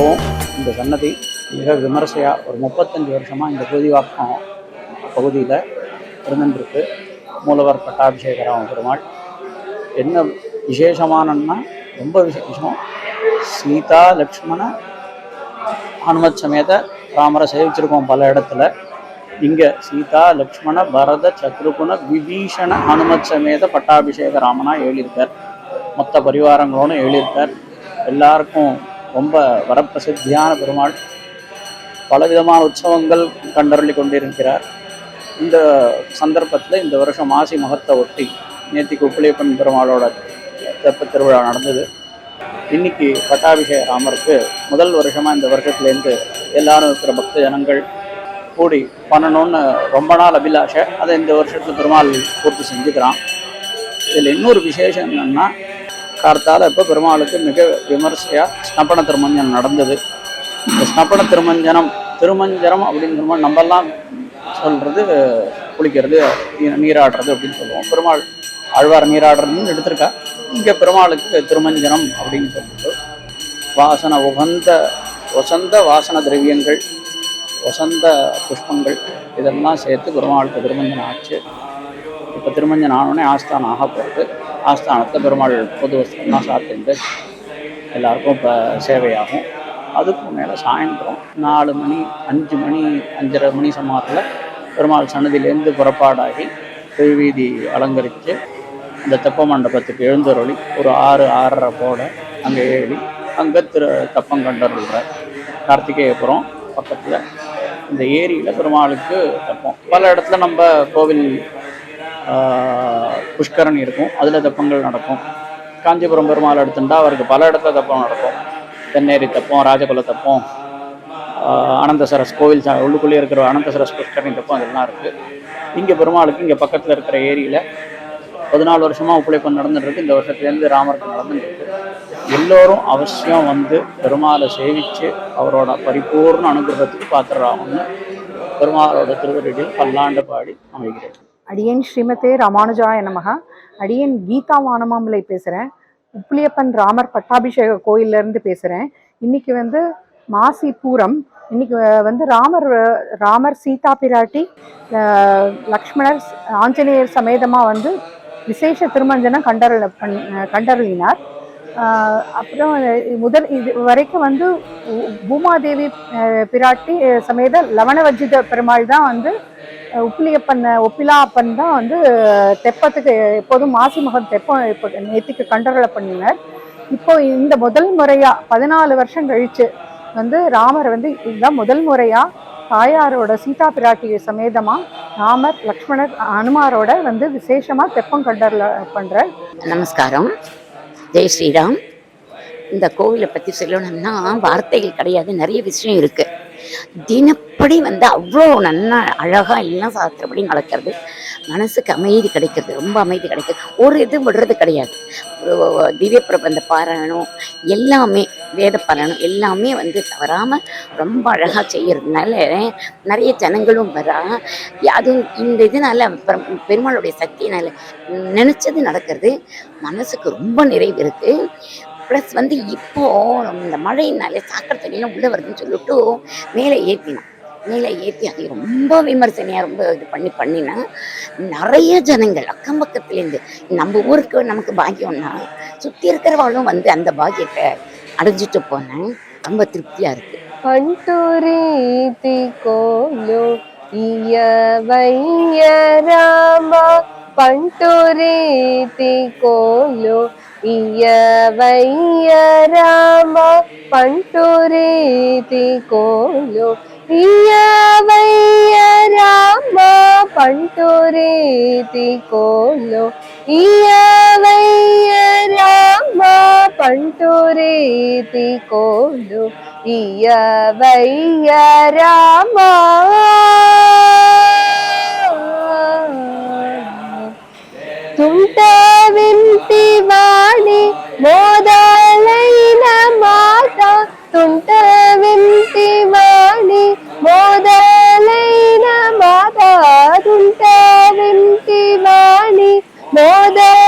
இப்போவும் இந்த சன்னதி மிக விமர்சையாக ஒரு முப்பத்தஞ்சு வருஷமாக இந்த பூதிவாக்கம் பகுதியில் இருந்துருக்கு மூலவர் பட்டாபிஷேகராம பெருமாள். என்ன விசேஷமானன்னா ரொம்ப விசேஷம். சீதா லக்ஷ்மண ஹனுமத் சமேத ராமரை சேவிச்சிருக்கோம் பல இடத்துல. இங்கே சீதா லக்ஷ்மண பரத சத்ருகுண விபீஷண ஹனுமத் சமேத பட்டாபிஷேக ராமனா எழுதியிருக்கார். மொத்த பரிவாரங்களோடு எழுதியிருக்கார். எல்லாருக்கும் ரொம்ப வரப்பிரசித்தியான பெருமாள். பலவிதமான உற்சவங்கள் கண்டருளி கொண்டிருக்கிறார். இந்த சந்தர்ப்பத்தில் இந்த வருஷம் மாசி மகத்தை ஒட்டி நேத்திக்கு உப்பிலியப்பன் பெருமாளோட தெப்ப திருவிழா நடந்தது. இன்னைக்கு பட்டாபிஷேக ராமருக்கு முதல் வருஷமாக இந்த வருஷத்துலேருந்து எல்லாரும் இருக்கிற பக்த ஜனங்கள் கூடி பண்ணணும்னு ரொம்ப நாள் அபிலாஷை அதை இந்த வருஷத்தில் பெருமாள் பூர்த்தி செஞ்சுக்கிறான். இதில் இன்னொரு விசேஷம் என்னென்னா கார்த்தால் இப்போ பெருமாளுக்கு மிக விமர்சையாக ஸ்னப்பன திருமஞ்சனம் நடந்தது. இந்த ஸ்னப்பன திருமஞ்சனம் திருமஞ்சனம் அப்படிங்கிற மாதிரி நம்மெல்லாம் சொல்கிறது குளிக்கிறது நீராடுறது அப்படின்னு சொல்லுவோம். பெருமாள் ஆழ்வார் நீராடுறதுன்னு எடுத்திருக்கா. இங்கே பெருமாளுக்கு திருமஞ்சனம் அப்படின்னு சொல்லிட்டு வாசன உகந்த வசந்த வாசன திரவியங்கள் வசந்த புஷ்பங்கள் இதெல்லாம் சேர்த்து பெருமாளுக்கு திருமஞ்சனம் ஆச்சு. இப்போ திருமஞ்சனம் ஆனோடனே ஆஸ்தானம் ஆக போகிறது ஆஸ்தானத்தை பெருமாள் பொது வஸ்திரம்லாம் சாத்திட்டு எல்லாருக்கும் இப்போ சேவையாகும். அதுக்கு மேலே சாயந்தரம் நாலு மணி அஞ்சு மணி அஞ்சரை மணி சமாரத்தில் பெருமாள் சன்னதியிலேருந்து புறப்பாடாகி திருவீதி அலங்கரித்து அந்த தெப்ப மண்டபத்துக்கு எழுந்தருளி ஒரு ஆறு ஆறரை போட அங்கே ஏறி அங்கே திரு தப்பம் கார்த்திகேயபுரம் பக்கத்தில் இந்த ஏரியில் பெருமாளுக்கு தெப்பம். பல இடத்துல நம்ம கோவில் புஷ்கரணி இருக்கும். அதில் தெப்பங்கள் நடக்கும். காஞ்சிபுரம் பெருமாள் எடுத்துட்டா அவருக்கு பல இடத்துல தெப்பம் நடக்கும். தென்னேரி தெப்பம் ராஜகுல தெப்பம் அனந்தசரஸ் கோவில் சா- உள்ளுக்குள்ளேயே இருக்கிற அனந்தசரஸ் புஷ்கரணி தெப்பம் அதெல்லாம் இருக்குது இங்கே பெருமாளுக்கு இங்கே பக்கத்தில் இருக்கிற ஏரியில் பதினாலு வருஷமாக உப்புழைப்பம் நடந்துட்டுருக்கு. இந்த வருஷத்துலேருந்து ராமருக்கு நடந்துருக்கு எல்லோரும் அவசியம் வந்து பெருமாளை சேவித்து அவரோட பரிபூர்ண அனுகிரகத்துக்கு பாத்திரராகணும்னு பெருமாளோட திருவருடில் பல்லாண்டு பாடி அமைகிறேன். அடியேன் ஸ்ரீமதே ராமானுஜாய நமகா. அடியேன் கீதா வானமாமலை பேசுகிறேன் உப்புளியப்பன் ராமர் பட்டாபிஷேக கோயிலேருந்து பேசுகிறேன் இன்னைக்கு வந்து மாசி பூரம். இன்னைக்கு வந்து ராமர் ராமர் சீதா பிராட்டி லக்ஷ்மணர் ஆஞ்சநேயர் சமேதமாக வந்து விசேஷ திருமஞ்சனம் கண்டருள பண் கண்டருளினார். அப்புறம் முதல் இது வரைக்கும் வந்து பூமாதேவி பிராட்டி சமேத லவணவஜித பெருமாள் தான் வந்து உப்பிலியப்பன் ஒப்பிலா அப்பன் தான் வந்து தெப்பத்துக்கு எப்போதும் மாசி மகன் தெப்பம் இப்போ நேத்திக்கு கண்டருள பண்ணினார். இப்போ இந்த முதல் முறையாக பதினாலு வருஷம் கழிச்சு வந்து ராமர் வந்து இதுதான் முதல் முறையாக தாயாரோட சீதா பிராட்டி சமேதமாக ராமர் லக்ஷ்மணர் அனுமாரோட வந்து விசேஷமாக தெப்பம் கண்டரில் பண்ற நமஸ்காரம். ஜெய் ஸ்ரீராம். இந்த கோவிலை பற்றி சொல்லணும்னா வார்த்தைகள் கிடையாது நிறைய விஷயம் இருக்குது தினப்படி வந்து அவ்வளோ நல்லா அழகாக எல்லாம் சாஸ்திரப்படி நடக்கிறது. மனசுக்கு அமைதி கிடைக்கிறது ரொம்ப அமைதி கிடைக்கிறது. ஒரு இது விடுறது கிடையாது. திவ்ய பிரபந்த பாராயணம் எல்லாமே வேத பாராயணம் எல்லாமே வந்து தவறாமல் ரொம்ப அழகாக செய்கிறதுனால நிறைய ஜனங்களும் வரா. அதுவும் இந்த இதனால பெருமாளுடைய சக்தினால் நினச்சது நடக்கிறது. மனசுக்கு ரொம்ப நிறைவு இருக்குது ப்ளஸ் வந்து இப்போது இந்த மழையினாலே சாக்கடை தண்ணியெலாம் உள்ளே வருதுன்னு சொல்லிட்டு மேலே ஏற்றினான் மேலே ஏற்றி அதை ரொம்ப விமர்சனையாக ரொம்ப இது பண்ணி பண்ணினா நிறைய ஜனங்கள் அக்கம் பக்கத்துலேருந்து நம்ம ஊருக்கு நமக்கு பாக்கியம்னா சுற்றி இருக்கிறவாலும் வந்து அந்த பாக்கியத்தை அடைஞ்சிட்டு போனேன் ரொம்ப திருப்தியாக இருக்குது கண்டூரி கோலோ இயவைய ராமா பண்டூரி கோலோ ఇయవయ్య రామ పంటురీతి కోలు ఇయవయ్య రామ పంటురీతి కోలు ఇయవయ్య రామ పంటురీతి కోలు ఇయవయ్య రామ తుంట వింటి వాణి మోదలైన మాట. తుంట వింటి వాణి మోదలైన మాట. తుంట వింటి వాణి మోదల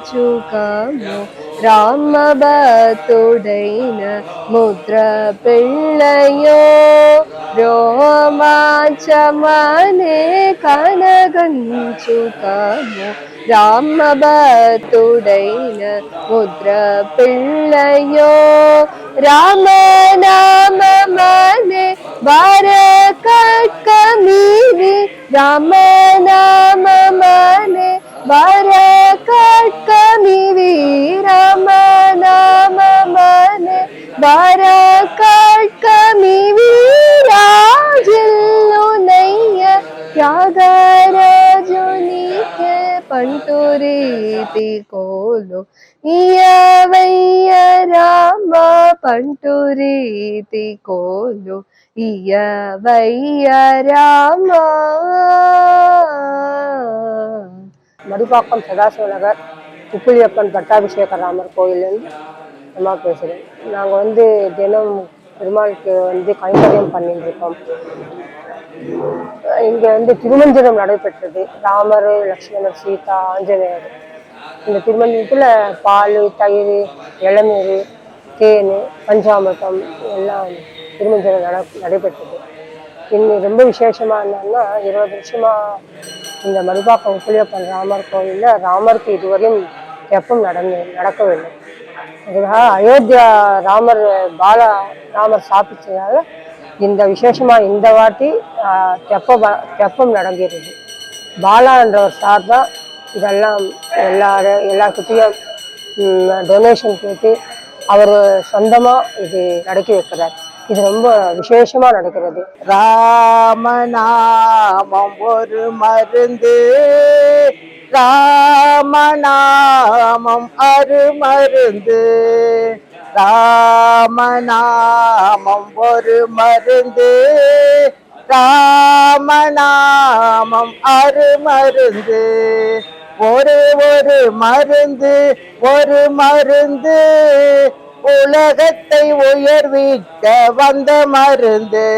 పంచుకాము రామ భతుడైన ముద్ర పిళ్ళయో రోమాచమనే కనగంచుకము రామభతుడైన ముద్ర పిల్లయో రామనామనే భార కట్కమీరి రామనామనే భార కట్కమివి రామనామ కోలు ఇయవయ్య రామ పంటురీతి కోలు ఇయవయ్య రామ மடிப்பாக்கம் சதாசிவ நகர் உப்புளியப்பன் பட்டாபிஷேக ராமர் கோயிலேருந்து அம்மா பேசுகிறேன் நாங்கள் வந்து தினம் பெருமாளுக்கு வந்து கைங்கரியம் பண்ணிட்டு இருக்கோம் இங்கே வந்து திருமஞ்சனம் நடைபெற்றது ராமர் லக்ஷ்மணர் சீதா ஆஞ்சநேயர் இந்த திருமணத்தில் பால் தயிர் இளநீர் தேன் பஞ்சாமிர்தம் எல்லாம் திருமஞ்சனம் நட நடைபெற்றது. இன்னும் ரொம்ப விசேஷமாக என்னன்னா இருபது வருஷமாக இந்த மருபாக்கம் உப்புளியப்பன் ராமர் கோவிலில் ராமருக்கு இதுவரையும் எப்பவும் நடந்து நடக்கவில்லை. அதுக்காக அயோத்தியா ராமர் பால ராமர் சாப்பிச்சதால இந்த விசேஷமாக இந்த வாட்டி தெப்ப ப- தெப்பம் நடக்கிறது பாலான்றவர் சார் தான் இதெல்லாம் எல்லாரும் எல்லாருக்கிட்டையும் டொனேஷன் கேட்டு அவர் சொந்தமாக இது நடக்கி வைக்கிறார். இது ரொம்ப விசேஷமா நடக்கிறது. ராமநாமம் ஒரு மருந்து. ராமநாமம் அரு மருந்து. ராமநாமம் ஒரு மருந்து. ராமநாமம் அரு மருந்து. ஒரு ஒரு மருந்து ஒரு மருந்து. உலகத்தை உயர்விக்க வந்த மருந்து.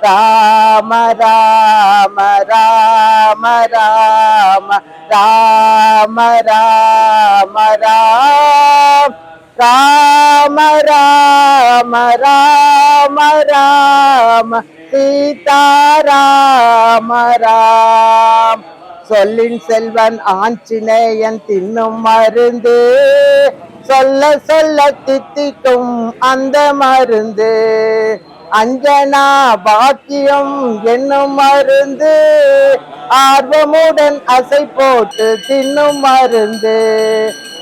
ராம ராம ராம ராம ராம ராம ராம். ராம ராம ராம ராம. சீதாராம ராம். சொல்லின் செல்வன் ஆஞ்சினேயன் தின்னும் மருந்து. சொல்ல சொல்ல தித்திக்கும் அந்த மருந்து. அஞ்சனா பாக்கியம் என்னும் மருந்து. ஆர்வமுடன் அசை போட்டு தின்னும் மருந்து.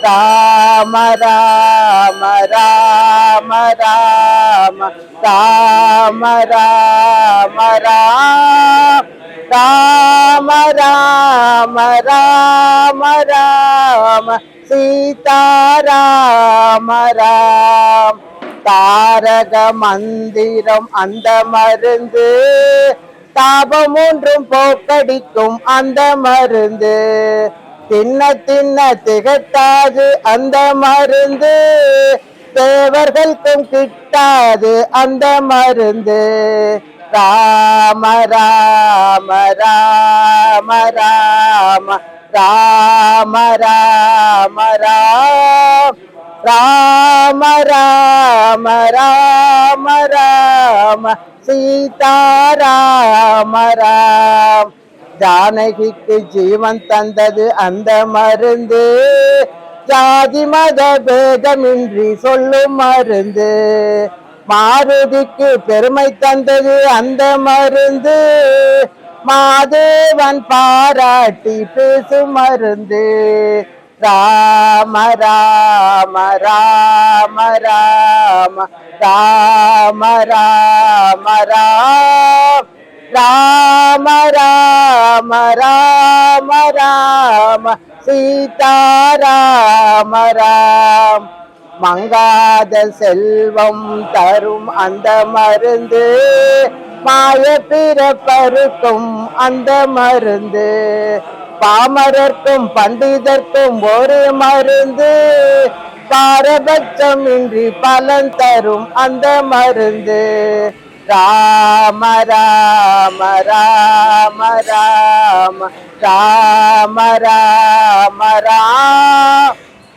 ராம ராம ராம ராம ராம ராம ராம. ராம ராம ராம ராம சீதாராம ராம். தாரக மந்திரம் அந்த மருந்து தாபம் ஒன்றும் போக்கடிக்கும் அந்த மருந்து. தின்ன தின்ன திகட்டாது அந்த மருந்து தேவர்களுக்கும் கிட்டாது அந்த மருந்து. ராம ராம ராம ராம ராம ராம ராம. ராம ராம ராம ராம சீதாராம ராம். ஜானகிக்கு ஜீவன் தந்தது அந்த மருந்து. ஜாதி மத பேதமின்றி சொல்லும் மருந்து. மாருதிக்கு பெருமை தந்தது அந்த மருந்து. மாதேவன் பாராட்டி பேசும் மருந்து. ராம ராம ராம ராம ராம ராம ராம. ராம ராம ராம ராம சீதாராம ராம. மங்காத செல்வம் தரும் அந்த மருந்து. மாய பிறப்பருக்கும் அந்த மருந்து. பாமரர்க்கும் பண்டிதர்க்கும் ஒரு மருந்து. பாரபட்சம் இன்றி பலன் தரும் அந்த மருந்து. ராம ராம ராம ராம ராம ராம ராம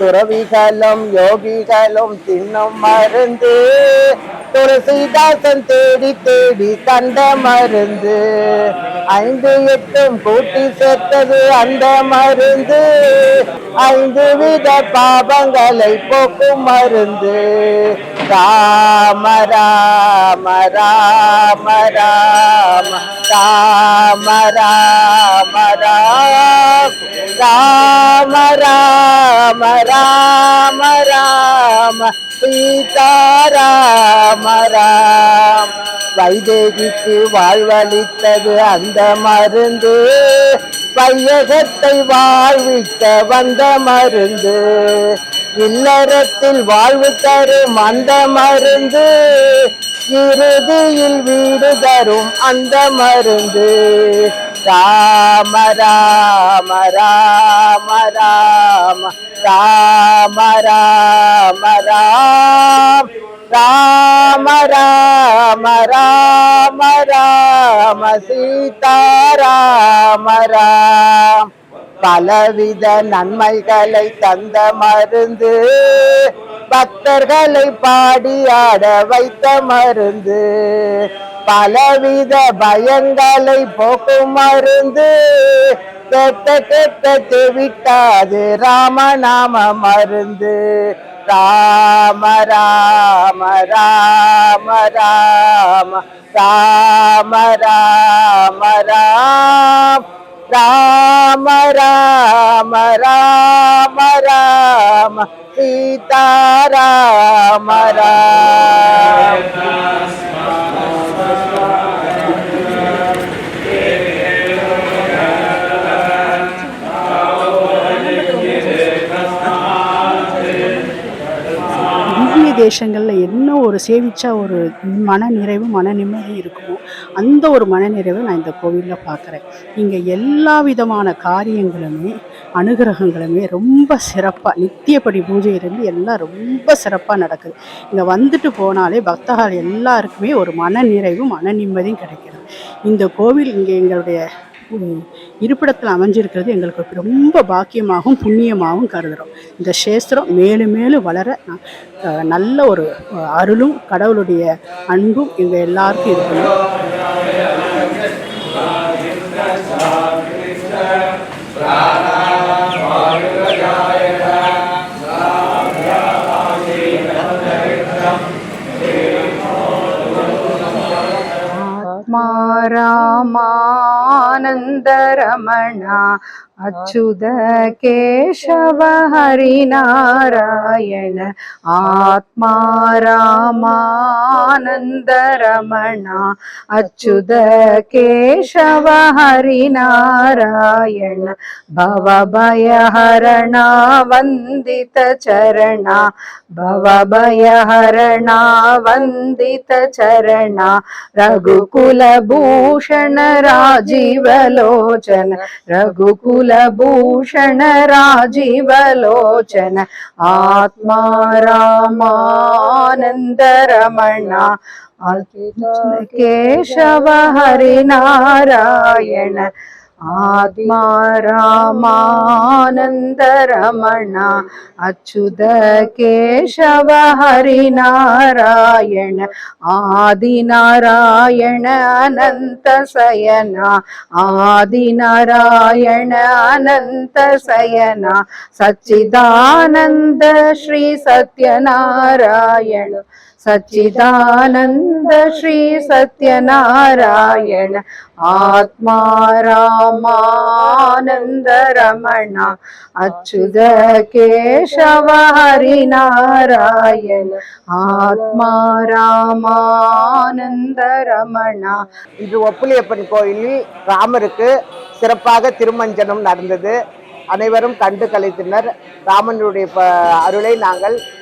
துறவிகளும் யோகிகளும் தின்னும் மருந்து. துளசிதாசன் தேடி தேடி கண்ட மருந்து. ஐந்து எட்டும் கூட்டி சேர்த்தது அந்த மருந்து. ஐந்து வித பாபங்களை போக்கும் மருந்து. ராம ராம ராம ராம ராம ராம ராம. ராம ராம ராம சீதாராம ராம் வைதேகிக்கு வாழ்வளித்தது அந்த மருந்து. பையகத்தை வாழ்விக்க வந்த மருந்து. இல்லறத்தில் வாழ்வு தரும் அந்த மருந்து. இறுதியில் வீடு தரும் அந்த மருந்து. ராம ராம ராம ராம ராம ராம ராம் ராம ராம ராம ராம சீதாராம ராம். பலவித நன்மைகளை தந்த மருந்து பக்தர்களை பாடியாட வைத்த மருந்து பலவித பயங்களை போக்கும் மருந்து. கெட்ட கெட்ட தெவிட்டாது ராமநாம மருந்து. ராம ராம ராம ராம ராம ராம ராம். ராம ராம ராம ராம. சீதாராம ராம் இந்திய தேசங்களில் என்ன ஒரு சேவிச்சா ஒரு மன நிறைவு மன நிம்மதி இருக்குமோ அந்த ஒரு மன நிறைவை நான் இந்த கோவிலில் பார்க்குறேன். இங்கே எல்லா விதமான காரியங்களுமே அனுகிரகங்களுமே ரொம்ப சிறப்பாக நித்தியப்படி பூஜையிலேருந்து எல்லாம் ரொம்ப சிறப்பாக நடக்குது. இங்கே வந்துட்டு போனாலே பக்தர்கள் எல்லாருக்குமே ஒரு மன நிறைவும் மன நிம்மதியும் கிடைக்கிறது. இந்த கோவில் இங்கே எங்களுடைய இருப்பிடத்தில் அமைஞ்சிருக்கிறது எங்களுக்கு ரொம்ப பாக்கியமாகவும் புண்ணியமாகவும் கருதுகிறோம் இந்த சேஸ்திரம் மேலும் மேலும் வளர நல்ல ஒரு அருளும் கடவுளுடைய அன்பும் எங்கள் எல்லாருக்கும் இருக்கணும். മാരാമാനന്ദരമണ अच्युत केशव हरिनारायण आत्मा रामानन्दरमणा अच्युत केशव हरिनारायण भवभयहरणा भवभय हरणा वन्दितचरणा भवभय हरणा रघुकुलभूषण राजीवलोचन रघुकुल रघुकुलभूषण राजीवलोचन आत्मा रामानन्दरमणा केशव हरिनारायण ஆத்மா ராமானந்த ரமணா அச்சுத கேசவ ஹரிநாராயண ஆதிநாராயண அனந்த சயனா ஆதிநாராயண அனந்த சயனா சச்சிதானந்த ஸ்ரீ சத்யநாராயண. सच्चिदानन्द श्री सत्यनारायण आत्मा रामानन्दरमणा अच्युत केशव हरिनारायण ஆத்மா ராமானந்தரமணா இது ஒப்புளியப்பன் கோயிலில் ராமருக்கு சிறப்பாக திருமஞ்சனம் நடந்தது அனைவரும் கண்டு கழித்தனர் ராமனுடைய ப அருளை நாங்கள் ஆஹ்,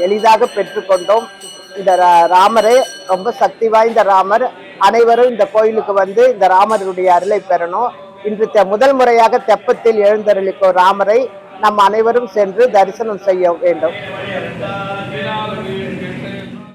எளிதாக பெற்றுக்கொண்டோம். இந்த ரா- ராமரே ரொம்ப சக்தி வாய்ந்த ராமர். அனைவரும் இந்த கோயிலுக்கு வந்து இந்த ராமருடைய அருளை பெறணும். இன்று தெ- முதல் முறையாக தெப்பத்தில் எழுந்தருளிக்கும் ராமரை நம் அனைவரும் சென்று தரிசனம் செய்ய வேண்டும்.